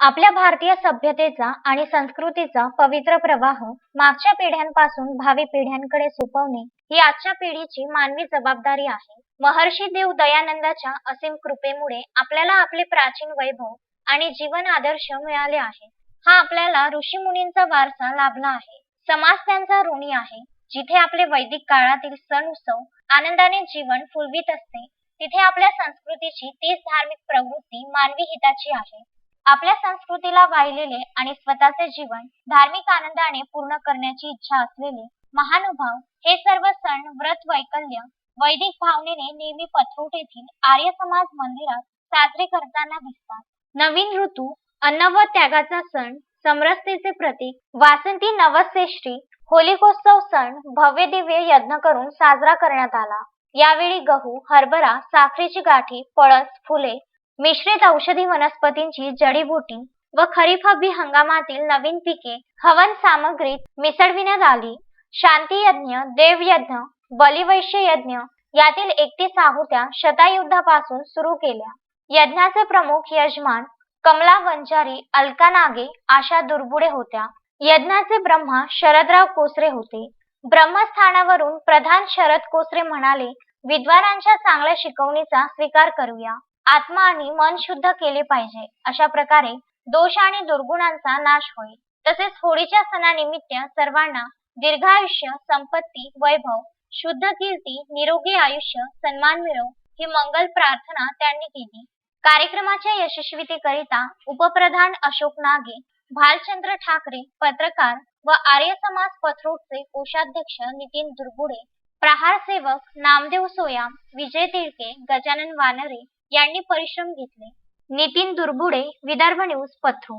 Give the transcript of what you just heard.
आपल्या भारतीय सभ्यतेचा आणि संस्कृतीचा पवित्र प्रवाह मागच्या पिढ्यांपासून भावी पिढ्यांकडे सोपवणे ही आजच्या पिढीची मानवी जबाबदारी आहे. महर्षी देव दयानंदाच्या असीम कृपेमुळे आपल्याला आपले प्राचीन वैभव आणि जीवन आदर्श मिळाले आहे. हा आपल्याला ऋषी मुनींचा वारसा लाभला आहे. समाज त्यांचा ऋणी आहे. जिथे आपले वैदिक काळातील सण उत्सव आनंदाने जीवन फुलवित असते तिथे आपल्या संस्कृतीची तीच धार्मिक प्रवृत्ती मानवी हिताची आहे. आपल्या संस्कृतीला वाहिलेले आणि स्वतःचे जीवन धार्मिक आनंदाने पूर्ण करण्याची इच्छा असलेले महानुभाव हे सर्व सण व्रत वैकल्य वैदिक भावनेने नेहमी पथरूट येथील आर्य समाज मंदिरात साजरे करताना दिसतात. नवीन ऋतू अन्न व त्यागाचा सण समरसतेचे प्रतीक वासंती नवश्रेष्ठी होलिकोत्सव सण भव्य दिव्य यज्ञ करून साजरा करण्यात आला. यावेळी गहू हरभरा साखरेची गाठी पळस फुले मिश्रित औषधी वनस्पतींची जडीबुटी व खरीप हब्बी हंगामातील नवीन पिके हवन सामग्रीत मिसळविण्यात आली. शांती यज्ञ देवयज्ञ बलिवैश्य यज्ञ यातील एकतीस आहुत्या शतायुद्धापासून सुरू केल्या. यज्ञाचे प्रमुख यजमान कमला वंजारी अलका नागे आशा दुर्बुडे होत्या. यज्ञाचे ब्रह्मा शरदराव कोसरे होते. ब्रह्मस्थानावरून प्रधान शरद कोसरे म्हणाले विद्वानांच्या चांगल्या शिकवणीचा स्वीकार करूया. आत्मा आणि मन शुद्ध केले पाहिजे. अशा प्रकारे दोष आणि दुर्गुणांचा नाश होईल. तसेच होळीच्या सणानिमित्त सर्वांना दीर्घायुष्य संपत्ती वैभव शुद्ध कीर्ती निरोगी आयुष्य सन्मान मिळो ही मंगल प्रार्थना त्यांनी केली. कार्यक्रमाच्या यशस्वीतेकरिता उपप्रधान अशोक नागे भालचंद्र ठाकरे पत्रकार व आर्य समाज पथरूटचे कोषाध्यक्ष नितीन दुर्गुडे प्रहार सेवक नामदेव सोयाम विजय तिळके गजानन वानरे यांनी परिश्रम घेतले. नितीन दुर्बुडे विदर्भ न्यूज पत्र